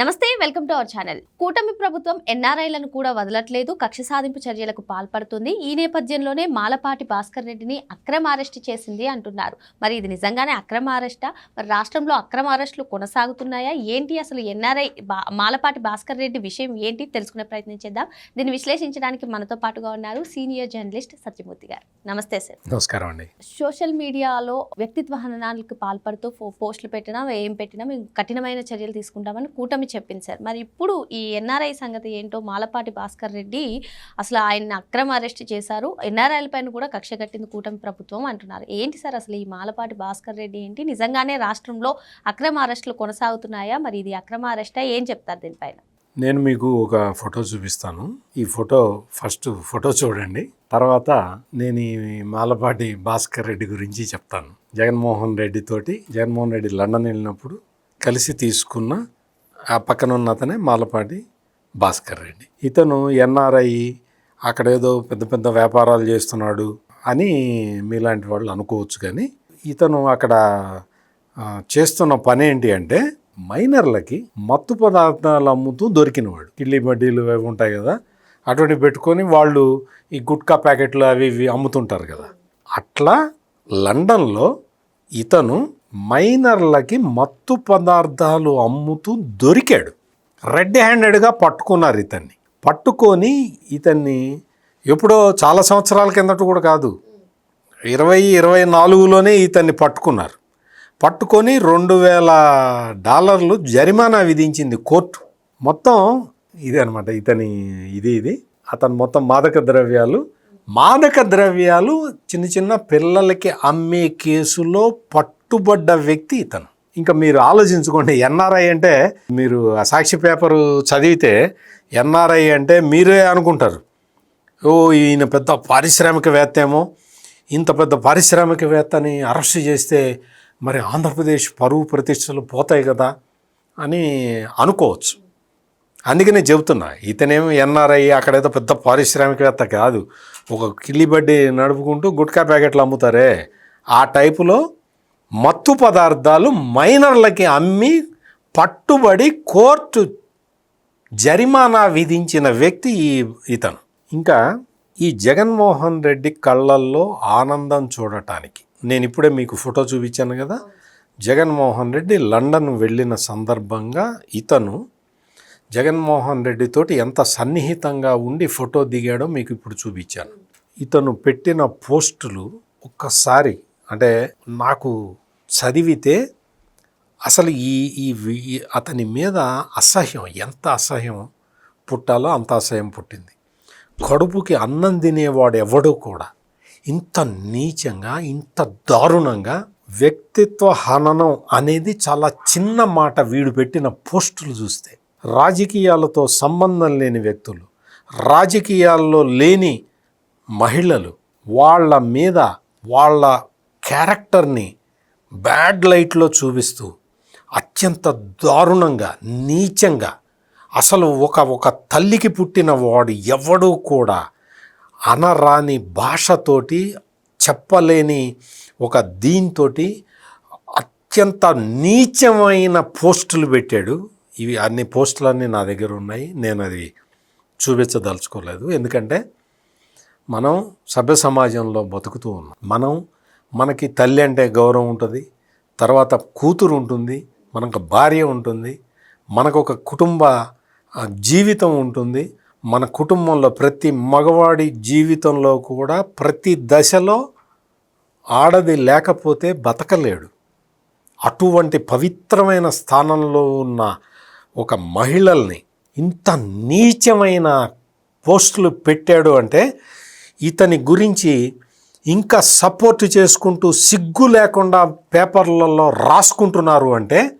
నమస్తే welcome to our channel. కూటమి ప్రభుత్వం ఎన్ఆర్ఐలను కూడా వదలట్లేదు. కక్ష సాధింపు చర్యలకు పాల్పడుతుంది. ఈ నేపథ్యంలోనే మాలపాటి భాస్కర్ రెడ్డిని అక్రమ అరెస్ట్ చేసింది అంటున్నారు. మరి ఇది నిజంగానే అక్రమ అరెస్టా? మరి రాష్ట్రంలో అక్రమ అరెస్టులు కొనసాగుతున్నాయా? ఏంటి అసలు ఎన్ఆర్ఐ మాలపాటి భాస్కర్ రెడ్డి విషయం ఏంటి? తెలుసుకునే ప్రయత్నం చేద్దాం. దీన్ని విశ్లేషించడానికి మనతో పాటుగా ఉన్నారు సీనియర్ జర్నలిస్ట్ సత్యమూర్తి గారు. నమస్తే సార్. నమస్కారం అండి. సోషల్ మీడియాలో వ్యక్తిత్వ హననాలకు పాల్పడుతూ పోస్టులు పెట్టినా ఏం పెట్టినా మేము కఠినమైన చర్యలు తీసుకుంటామని కూటమి చెప్పింది సార్. మరి ఇప్పుడు ఈ ఎన్ఆర్ఐ సంగతి ఏంటో మాలపాటి భాస్కర్ రెడ్డి అసలు ఆయన్ని అక్రమ అరెస్ట్ చేశారు. ఎన్ఆర్ఐల పైన కూడా కక్ష కట్టింది కూటమి ప్రభుత్వం అంటున్నారు. ఏంటి సార్ అసలు ఈ మాలపాటి భాస్కర్ రెడ్డి ఏంటి? నిజంగానే రాష్ట్రంలో అక్రమ అరెస్టులు కొనసాగుతున్నాయా? మరి ఇది అక్రమ అరెస్టా? ఏం చెప్తారు దీనిపైన? నేను మీకు ఒక ఫోటో చూపిస్తాను. ఈ ఫోటో ఫస్ట్ ఫోటో చూడండి. తర్వాత నేను ఈ మాలపాటి భాస్కర్ రెడ్డి గురించి చెప్తాను. జగన్మోహన్ రెడ్డి తోటి జగన్మోహన్ రెడ్డి లండన్ వెళ్ళినప్పుడు కలిసి తీసుకున్న ఆ పక్కన ఉన్న అతనే మాలపాటి భాస్కర్ రెడ్డి. ఇతను ఎన్ఆర్ఐ అక్కడ ఏదో పెద్ద పెద్ద వ్యాపారాలు చేస్తున్నాడు అని మీలాంటి వాళ్ళు అనుకోవచ్చు కానీ ఇతను అక్కడ చేస్తున్న పని ఏంటి అంటే మైనర్లకి మత్తు పదార్థాలు అమ్ముతూ దొరికినవాడు. కిళ్ళీ బడ్డీలు అవి ఉంటాయి కదా అటువంటి పెట్టుకొని వాళ్ళు ఈ గుట్కా ప్యాకెట్లు అవి ఇవి అమ్ముతుంటారు కదా. అట్లా లండన్లో ఇతను మైనర్లకి మత్తు పదార్థాలు అమ్ముతూ దొరికాడు. రెడ్ హ్యాండెడ్గా పట్టుకున్నారు ఇతన్ని. పట్టుకొని ఇతన్ని ఎప్పుడో చాలా సంవత్సరాల కిందట కూడా కాదు. ఇరవై ఇరవై నాలుగులోనే ఇతన్ని పట్టుకున్నారు. పట్టుకొని రెండు వేల డాలర్లు జరిమానా విధించింది కోర్టు. మొత్తం ఇదే అనమాట ఇతని ఇది ఇది. అతను మొత్తం మాదక ద్రవ్యాలు. మాదక ద్రవ్యాలు చిన్న చిన్న పిల్లలకి అమ్మే కేసులో పట్టు పట్టుబడ్డ వ్యక్తి ఇతను. ఇంకా మీరు ఆలోచించుకోండి ఎన్ఆర్ఐ అంటే మీరు ఆ సాక్షి పేపరు చదివితే ఎన్ఆర్ఐ అంటే మీరే అనుకుంటారు. ఓ ఈయన పెద్ద పారిశ్రామికవేత్త ఏమో ఇంత పెద్ద పారిశ్రామికవేత్తని అరెస్ట్ చేస్తే మరి ఆంధ్రప్రదేశ్ పరువు ప్రతిష్టలు పోతాయి కదా అని అనుకోవచ్చు. అందుకనే చెబుతున్నా ఇతనేమో ఎన్ఆర్ఐ అక్కడేదో పెద్ద పారిశ్రామికవేత్త కాదు. ఒక కిల్లిబడ్డి నడుపుకుంటూ గుట్కా ప్యాకెట్లు అమ్ముతారే. ఆ టైపులో మత్తు పదార్థాలు మైనర్లకి అమ్మి పట్టుబడి కోర్టు జరిమానా విధించిన వ్యక్తి ఈ ఇతను. ఇంకా ఈ జగన్మోహన్ రెడ్డి కళ్ళల్లో ఆనందం చూడటానికి. నేను ఇప్పుడే మీకు ఫోటో చూపించాను కదా. జగన్మోహన్ రెడ్డి లండన్ వెళ్ళిన సందర్భంగా ఇతను జగన్మోహన్ రెడ్డితోటి ఎంత సన్నిహితంగా ఉండి ఫోటో దిగాడో మీకు ఇప్పుడు చూపించాను. ఇతను పెట్టిన పోస్టులు ఒక్కసారి అంటే నాకు చదివితే అసలు ఈ ఈ అతని మీద అసహ్యం ఎంత అసహ్యం పుట్టాలో అంత అసహ్యం పుట్టింది. కడుపుకి అన్నం తినేవాడు ఎవడూ కూడా ఇంత నీచంగా ఇంత దారుణంగా వ్యక్తిత్వ హననం అనేది చాలా చిన్న మాట వీడు పెట్టిన పోస్టులు చూస్తే రాజకీయాలతో సంబంధం లేని వ్యక్తులు రాజకీయాల్లో లేని మహిళలు వాళ్ళ మీద వాళ్ళ క్యారెక్టర్ని బ్యాడ్ లైట్లో చూపిస్తూ అత్యంత దారుణంగా నీచంగా అసలు ఒక ఒక తల్లికి పుట్టిన వాడు ఎవడూ కూడా అనరాని భాషతోటి చెప్పలేని ఒక దీంతోటి అత్యంత నీచమైన పోస్టులు పెట్టాడు. ఇవి అన్ని పోస్టులన్నీ నా దగ్గర ఉన్నాయి. నేను అది చూపించదలుచుకోలేదు. ఎందుకంటే మనం సభ్య సమాజంలో బతుకుతూ ఉన్నాం. మనం మనకి తల్లి అంటే గౌరవం ఉంటుంది తర్వాత కూతురు ఉంటుంది మనకు భార్య ఉంటుంది మనకు ఒక కుటుంబ జీవితం ఉంటుంది. మన కుటుంబంలో ప్రతి మగవాడి జీవితంలో కూడా ప్రతి దశలో ఆడది లేకపోతే బతకలేడు. అటువంటి పవిత్రమైన స్థానంలో ఉన్న ఒక మహిళల్ని ఇంత నీచమైన పోస్టులు పెట్టాడు అంటే ఇతని గురించి ఇంకా సపోర్ట్ చేసుకుంటూ సిగ్గు లేకుండా పేపర్లలో రాసుకుంటున్నారు అంటే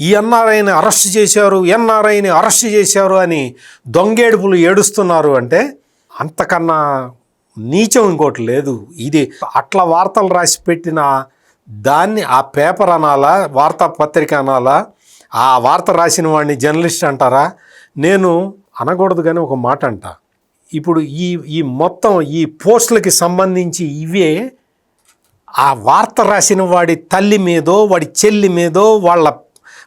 ఈ ఎన్ఆర్ఐని అరెస్ట్ చేశారు ఎన్ఆర్ఐని అరెస్ట్ చేశారు అని దొంగేడుపులు ఏడుస్తున్నారు అంటే అంతకన్నా నీచం ఇంకోటి లేదు. ఇది అట్లా వార్తలు రాసి పెట్టిన దాన్ని ఆ పేపర్ అనాలా వార్తాపత్రిక అనాలా ఆ వార్త రాసిన వాడిని జర్నలిస్ట్ అంటారా? నేను అనకూడదు కానీ ఒక మాట అంట. ఇప్పుడు ఈ ఈ మొత్తం ఈ పోస్టులకి సంబంధించి ఇవే ఆ వార్త రాసిన వాడి తల్లి మీదో వాడి చెల్లి మీదో వాళ్ళ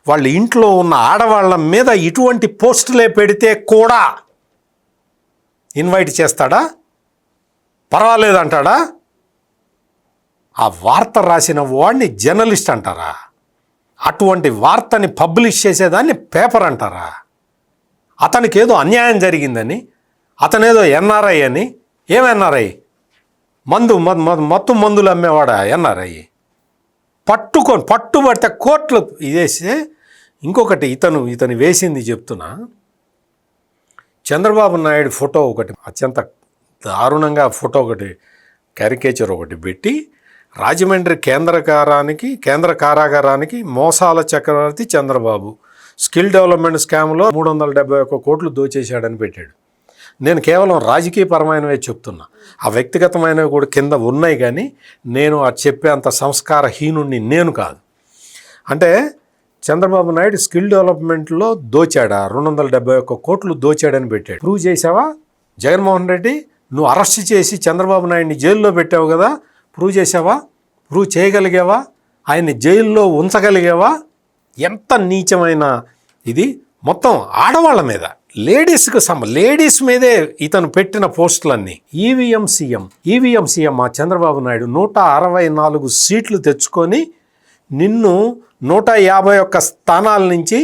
వాళ్ళ ఇంట్లో ఉన్న ఆడవాళ్ళ మీద ఇటువంటి పోస్టులే పెడితే కూడా ఇన్వైట్ చేస్తాడా? పర్వాలేదంటాడా? ఆ వార్త రాసిన వాడిని జర్నలిస్ట్ అంటారా? అటువంటి వార్తని పబ్లిష్ చేసేదాన్ని పేపర్ అంటారా? అతనికి ఏదో అన్యాయం జరిగిందని అతనేదో ఎన్ఆర్ఐ అని? ఏం ఎన్ఆర్ఐ? మందు మొత్తం మత్తు మందులు అమ్మేవాడా ఎన్ఆర్ఐ? పట్టుకొని పట్టుబడితే కోట్లు ఇదేస్తే ఇంకొకటి ఇతను ఇతను వేసింది చెప్తున్నా. చంద్రబాబు నాయుడు ఫోటో ఒకటి అత్యంత దారుణంగా ఫోటో ఒకటి క్యారికేచర్ ఒకటి పెట్టి రాజమండ్రి కేంద్ర కారానికి కేంద్ర కారాగారానికి మోసాల చక్రవర్తి చంద్రబాబు. స్కిల్ డెవలప్మెంట్ స్కామ్లో మూడు వందల డెబ్బై ఒక్క కోట్లు దోచేశాడని పెట్టాడు. నేను కేవలం రాజకీయపరమైనవే చెప్తున్నా. ఆ వ్యక్తిగతమైనవి కూడా కింద ఉన్నాయి కానీ నేను అది చెప్పే అంత సంస్కారహీనుణ్ణి నేను కాదు. అంటే చంద్రబాబు నాయుడు స్కిల్ డెవలప్మెంట్లో దోచాడా? రెండు వందల డెబ్బై ఒక్క కోట్లు దోచాడని పెట్టాడు. ప్రూవ్ చేసావా జగన్మోహన్ రెడ్డి నువ్వు అరెస్ట్ చేసి చంద్రబాబు నాయుడిని జైల్లో పెట్టావు కదా ప్రూవ్ చేసావా ప్రూవ్ చేయగలిగావా? ఆయన్ని జైల్లో ఉంచగలిగావా? ఎంత నీచమైన ఇది. మొత్తం ఆడవాళ్ళ మీద. లేడీస్కి సమ లేడీస్ మీదే ఇతను పెట్టిన పోస్టులన్నీ. ఈవీఎం సీఎం ఈవీఎం సీఎం మా చంద్రబాబు నాయుడు నూట అరవై నాలుగు సీట్లు తెచ్చుకొని నిన్ను నూట యాభై ఒక్క స్థానాల నుంచి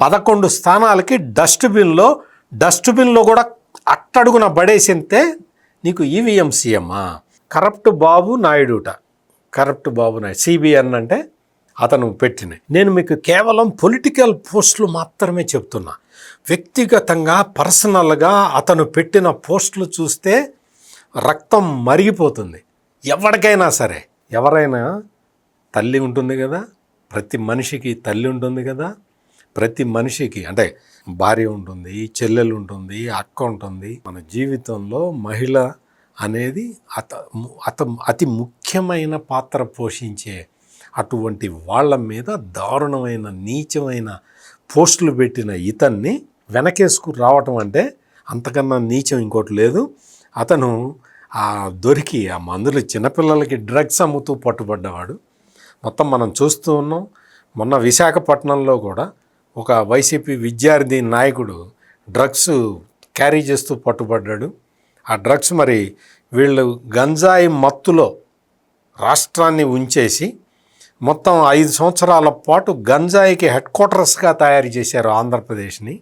పదకొండు స్థానాలకి డస్ట్బిన్లో డస్ట్బిన్లో కూడా అట్టడుగున పడేసింతే నీకు ఈవీఎం సీఎమ్మా. కరప్ట్ బాబు నాయుడుట. కరప్ట్ బాబు నాయుడు సిబిఎన్ అంటే అతను పెట్టిన నేను మీకు కేవలం పొలిటికల్ పోస్టులు మాత్రమే చెప్తున్నా. వ్యక్తిగతంగా పర్సనల్గా అతను పెట్టిన పోస్టులు చూస్తే రక్తం మరిగిపోతుంది. ఎవరికైనా సరే ఎవరైనా తల్లి ఉంటుంది కదా ప్రతి మనిషికి తల్లి ఉంటుంది కదా ప్రతి మనిషికి అంటే భార్య ఉంటుంది చెల్లెలు ఉంటుంది అక్క ఉంటుంది. మన జీవితంలో మహిళ అనేది అత అత అతి ముఖ్యమైన పాత్ర పోషించే అటువంటి వాళ్ళ మీద దారుణమైన నీచమైన పోస్టులు పెట్టిన ఇతన్ని వెనకేసుకు రావటం అంటే అంతకన్నా నీచం ఇంకోటి లేదు. అతను ఆ దొరికి ఆ మందులు చిన్నపిల్లలకి డ్రగ్స్ అమ్ముతూ పట్టుబడ్డవాడు. మొత్తం మనం చూస్తూ ఉన్నాం. మొన్న విశాఖపట్నంలో కూడా ఒక వైసీపీ విద్యార్థి నాయకుడు డ్రగ్స్ క్యారీ చేస్తూ పట్టుబడ్డాడు. ఆ డ్రగ్స్ మరి వీళ్ళు గంజాయి మత్తులో రాష్ట్రాన్ని ఉంచేసి మొత్తం ఐదు సంవత్సరాల పాటు గంజాయికి హెడ్ క్వార్టర్స్గా తయారు చేశారు ఆంధ్రప్రదేశ్ని.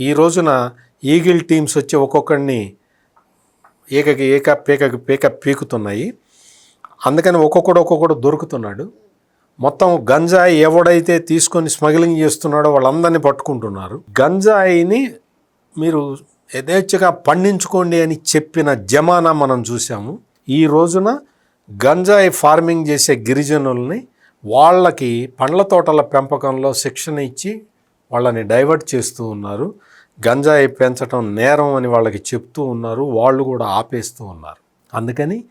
ఈ రోజున ఈగిల్ టీమ్స్ వచ్చి ఒక్కొక్కడిని ఏకకి ఏక పీకకి పీక పీకుతున్నాయి. అందుకని ఒక్కొక్కడు ఒక్కొక్కడు దొరుకుతున్నాడు. మొత్తం గంజాయి ఎవడైతే తీసుకొని స్మగ్లింగ్ చేస్తున్నాడో వాళ్ళందరినీ పట్టుకుంటున్నారు. గంజాయిని మీరు యథేచ్ఛగా పండించుకోండి అని చెప్పిన జమానా మనం చూసాము ఈ రోజున గంజాయి ఫార్మింగ్ చేసే గిరిజనుల్ని వాళ్ళకి పండ్ల తోటల పెంపకంలో శిక్షణ ఇచ్చి వాళ్ళని డైవర్ట్ చేస్తూ ఉన్నారు. గంజాయి పెంచడం నేరం అని వాళ్ళకి చెప్తూ ఉన్నారు. వాళ్ళు కూడా ఆపేస్తూ ఉన్నారు. అందుకని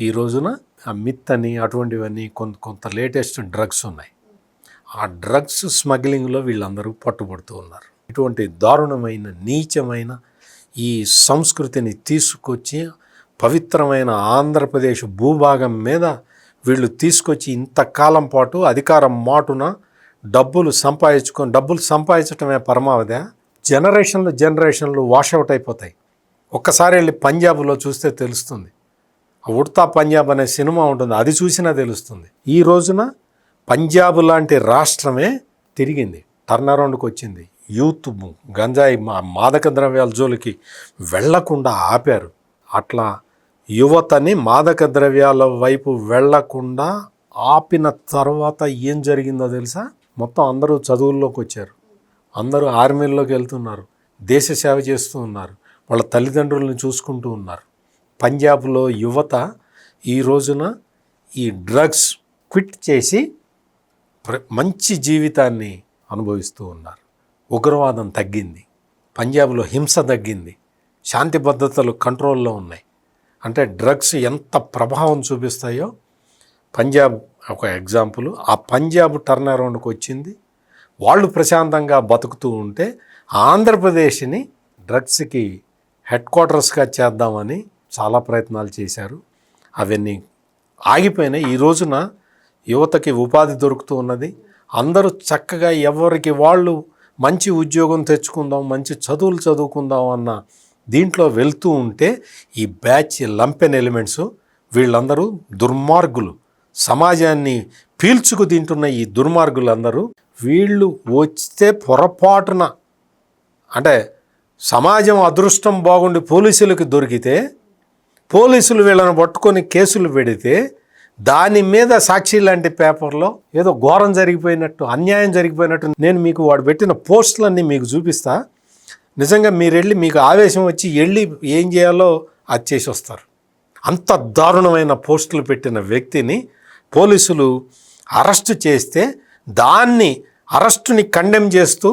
ఈ రోజున ఆ మిత్ అని అటువంటివన్నీ కొంత కొంత లేటెస్ట్ డ్రగ్స్ ఉన్నాయి. ఆ డ్రగ్స్ స్మగ్లింగ్లో వీళ్ళందరూ పట్టుబడుతూ ఉన్నారు. ఇటువంటి దారుణమైన నీచమైన ఈ సంస్కృతిని తీసుకొచ్చి పవిత్రమైన ఆంధ్రప్రదేశ్ భూభాగం మీద వీళ్ళు తీసుకొచ్చి ఇంతకాలం పాటు అధికారం మాటున డబ్బులు సంపాదించుకొని డబ్బులు సంపాదించడమే పరమావధి. జనరేషన్లు జనరేషన్లు వాషౌట్ అయిపోతాయి. ఒక్కసారి వెళ్ళి పంజాబ్లో చూస్తే తెలుస్తుంది. ఉడతా పంజాబ్ అనే సినిమా ఉంటుంది అది చూసినా తెలుస్తుంది. ఈ రోజున పంజాబ్ లాంటి రాష్ట్రమే తిరిగింది టర్న్ అరౌండ్కి వచ్చింది. యూత్ గంజాయి మా మాదక ద్రవ్యాల జోలికి వెళ్ళకుండా ఆపారు. అట్లా యువతని మాదక ద్రవ్యాల వైపు వెళ్ళకుండా ఆపిన తర్వాత ఏం జరిగిందో తెలుసా? మొత్తం అందరూ చదువుల్లోకి వచ్చారు. అందరూ ఆర్మీల్లోకి వెళ్తున్నారు. దేశ సేవ చేస్తూ ఉన్నారు. వాళ్ళ తల్లిదండ్రులను చూసుకుంటూ ఉన్నారు. పంజాబ్లో యువత ఈ రోజున ఈ డ్రగ్స్ క్విట్ చేసి ప్ర- మంచి జీవితాన్ని అనుభవిస్తూ ఉన్నారు. ఉగ్రవాదం తగ్గింది. పంజాబ్లో హింస తగ్గింది. శాంతి భద్రతలు కంట్రోల్లో ఉన్నాయి. అంటే డ్రగ్స్ ఎంత ప్రభావం చూపిస్తాయో పంజాబ్ ఒక ఎగ్జాంపుల్. ఆ పంజాబ్ టర్న్ అరౌండ్కి వచ్చింది. వాళ్ళు ప్రశాంతంగా బతుకుతూ ఉంటే ఆంధ్రప్రదేశ్ని డ్రగ్స్కి హెడ్ క్వార్టర్స్గా చేద్దామని చాలా ప్రయత్నాలు చేశారు. అవన్నీ ఆగిపోయినాయి. ఈ రోజున యువతకి ఉపాధి దొరుకుతూ ఉన్నది. అందరూ చక్కగా ఎవరికి వాళ్ళు మంచి ఉద్యోగం తెచ్చుకుందాం మంచి చదువులు చదువుకుందాం అన్న దీంట్లో వెళ్తూ ఉంటే ఈ బ్యాచ్ లంపెన్ ఎలిమెంట్స్ వీళ్ళందరూ దుర్మార్గులు. సమాజాన్ని పీల్చుకు తింటున్న ఈ దుర్మార్గులందరూ వీళ్ళు వస్తే పొరపాటున. అంటే సమాజం అదృష్టం బాగుండి పోలీసులకు దొరికితే పోలీసులు వీళ్ళని పట్టుకొని కేసులు పెడితే దాని మీద సాక్షి లాంటి పేపర్లో ఏదో ఘోరం జరిగిపోయినట్టు అన్యాయం జరిగిపోయినట్టు నేను మీకు వాడు పెట్టిన పోస్టులన్నీ మీకు చూపిస్తా. నిజంగా మీరు వెళ్ళి మీకు ఆవేశం వచ్చి వెళ్ళి ఏం చేయాలో అది చేసి వస్తారు. అంత దారుణమైన పోస్టులు పెట్టిన వ్యక్తిని పోలీసులు అరెస్టు చేస్తే దాన్ని అరెస్టుని కండెమ్ చేస్తూ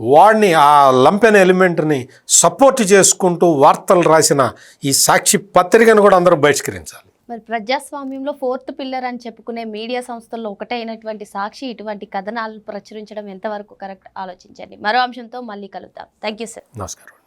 వాడిని ఆ లంపెన్ ఎలిమెంట్ని సపోర్ట్ చేసుకుంటూ వార్తలు రాసిన ఈ సాక్షి పత్రికను కూడా అందరూ బహిష్కరించాలి. మరి ప్రజాస్వామ్యంలో ఫోర్త్ పిల్లర్ అని చెప్పుకునే మీడియా సంస్థల్లో ఒకటైనటువంటి సాక్షి ఇటువంటి కథనాలను ప్రచురించడం ఎంతవరకు కరెక్ట్? ఆలోచించండి. మరో అంశంతో మళ్ళీ కలుద్దాం. Thank you sir. నమస్కారం.